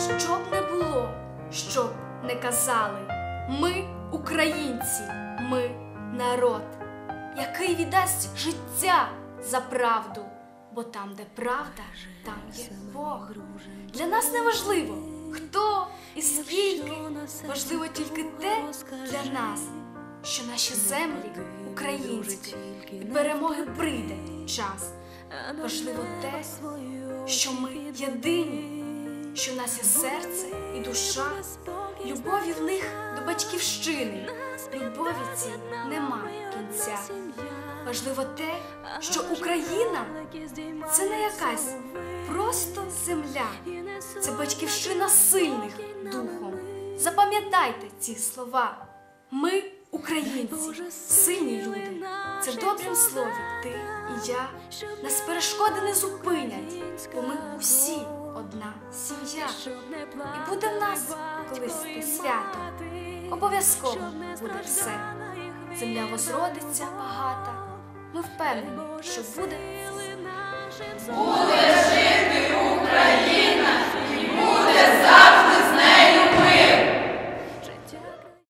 Щоб не було, щоб не казали, ми українці, ми народ, який віддасть життя за правду, бо там, де правда, там є Бог. Для нас не важливо, хто і скільки. Важливо тільки те для нас, що наші землі українські від перемоги прийде час. Важливо те, що ми єдині що в нас є серце і душа, любові в них до батьківщини, любові цій нема кінця. Важливо те, що Україна це не якась просто земля, це батьківщина сильних духом. Запам'ятайте ці слова. Ми, українці, сильні люди. Це в добрім слові ти і я. Нас перешкоди не зупинять, І буде в нас колись те свято. Обов'язково буде все. Земля возродиться багата. Ми впевнені, що буде.